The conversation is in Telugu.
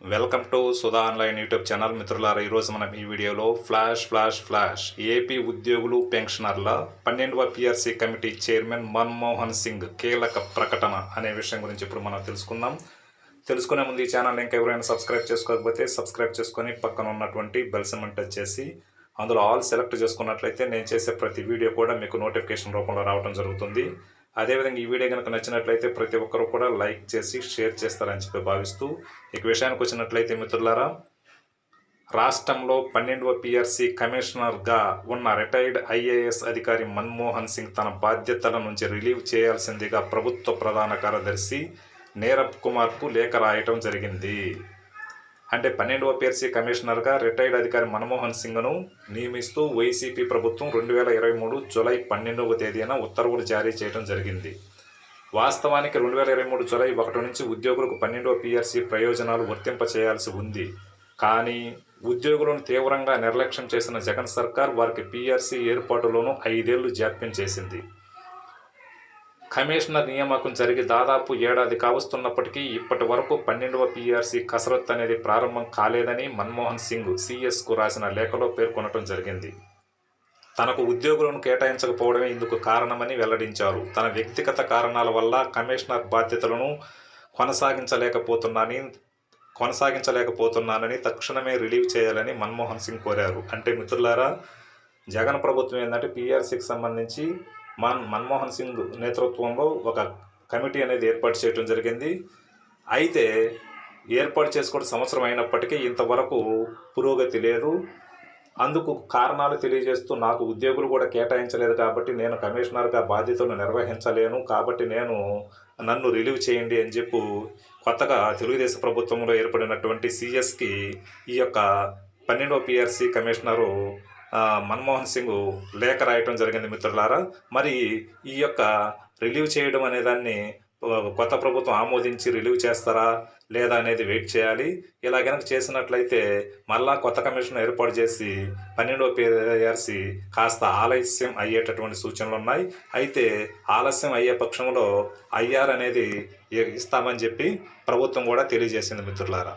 Welcome to Sudha online YouTube channel. మిత్రులారా ఈరోజు మనం ఈ వీడియోలో ఫ్లాష్ ఫ్లాష్ ఫ్లాష్ ఏపీ ఉద్యోగులు పెన్షనర్ల పన్నెండవ PRC committee chairman Manmohan Singh కీలక ప్రకటన అనే విషయం గురించి ఇప్పుడు మనం తెలుసుకుందాం. తెలుసుకునే ముందు ఈ ఛానల్ ఇంకా ఎవరైనా సబ్స్క్రైబ్ చేసుకోకపోతే సబ్స్క్రైబ్ చేసుకొని పక్కన ఉన్నటువంటి బెల్ సింబల్ టచ్ చేసి అందులో ఆల్ సెలెక్ట్ చేసుకున్నట్లయితే నేను చేసే ప్రతి వీడియో కూడా మీకు నోటిఫికేషన్ రూపంలో రావడం జరుగుతుంది. అదేవిధంగా ఈ వీడియో కనుక నచ్చినట్లయితే ప్రతి ఒక్కరు కూడా లైక్ చేసి షేర్ చేస్తారని చెప్పి భావిస్తూ ఇక విషయానికి వచ్చినట్లయితే మిత్రులారా రాష్ట్రంలో పన్నెండవ పిఆర్సీ కమిషనర్గా ఉన్న రిటైర్డ్ ఐఏఎస్ అధికారి మన్మోహన్ సింగ్ తన బాధ్యతల నుంచి రిలీవ్ చేయాల్సిందిగా ప్రభుత్వ ప్రధాన కార్యదర్శి నీరబ్ కుమార్కు లేఖ రాయటం జరిగింది. అంటే పన్నెండవ పిఆర్సీ కమిషనర్గా రిటైర్డ్ అధికారి మన్మోహన్ సింగ్ను నియమిస్తూ వైసీపీ ప్రభుత్వం రెండు వేల ఇరవై మూడు జులై పన్నెండవ తేదీన ఉత్తర్వులు జారీ చేయడం జరిగింది. వాస్తవానికి రెండు వేల ఇరవై మూడు జులై ఒకటి నుంచి ఉద్యోగులకు పన్నెండవ పిఆర్సీ ప్రయోజనాలు వర్తింపచేయాల్సి ఉంది. కానీ ఉద్యోగులను తీవ్రంగా నిర్లక్ష్యం చేసిన జగన్ సర్కార్ వారికి పిఆర్సీ ఏర్పాటులోనూ ఐదేళ్ళు జాప్యం చేసింది. కమిషనర్ నియామకం జరిగి దాదాపు ఏడాది కావస్తున్నప్పటికీ ఇప్పటి వరకు పన్నెండవ పీఆర్సీ కసరత్తు అనేది ప్రారంభం కాలేదని మన్మోహన్ సింగ్ సిఎస్కు రాసిన లేఖలో పేర్కొనడం జరిగింది. తనకు ఉద్యోగులను కేటాయించకపోవడమే ఇందుకు కారణమని వెల్లడించారు. తన వ్యక్తిగత కారణాల వల్ల కమిషనర్ బాధ్యతలను కొనసాగించలేకపోతున్నానని కొనసాగించలేకపోతున్నానని తక్షణమే రిలీవ్ చేయాలని మన్మోహన్ సింగ్ కోరారు. అంటే మిత్రులారా జగన్ ప్రభుత్వం ఏంటంటే పీఆర్సీకి సంబంధించి మన్ మన్మోహన్ సింగ్ నేతృత్వంలో ఒక కమిటీ అనేది ఏర్పాటు చేయడం జరిగింది. అయితే ఏర్పాటు చేసుకోవడం సంవత్సరం అయినప్పటికీ ఇంతవరకు పురోగతి లేదు. అందుకు కారణాలు తెలియజేస్తూ నాకు ఉద్యోగులు కూడా కేటాయించలేదు కాబట్టి నేను కమిషనర్గా బాధ్యతలు నిర్వహించలేను. కాబట్టి నేను నన్ను రిలీవ్ చేయండి అని చెప్పు కొత్తగా తెలుగుదేశం ప్రభుత్వంలో ఏర్పడినటువంటి సిఎస్కి ఈ యొక్క పన్నెండవ పిఆర్సి కమిషనరు మన్మోహన్ సింగ్ లేఖ రాయటం జరిగింది మిత్రులారా. మరి ఈ యొక్క రిలీవ్ చేయడం అనే దాన్ని కొత్త ప్రభుత్వం ఆమోదించి రిలీవ్ చేస్తారా లేదా అనేది వెయిట్ చేయాలి. ఇలా కనుక చేసినట్లయితే మళ్ళా కొత్త కమిషన్ ఏర్పాటు చేసి పన్నెండవ పిఆర్సి కాస్త ఆలస్యం అయ్యేటటువంటి సూచనలు ఉన్నాయి. అయితే ఆలస్యం అయ్యే పక్షంలో ఐఆర్ అనేది ఇస్తామని చెప్పి ప్రభుత్వం కూడా తెలియజేసింది మిత్రులారా.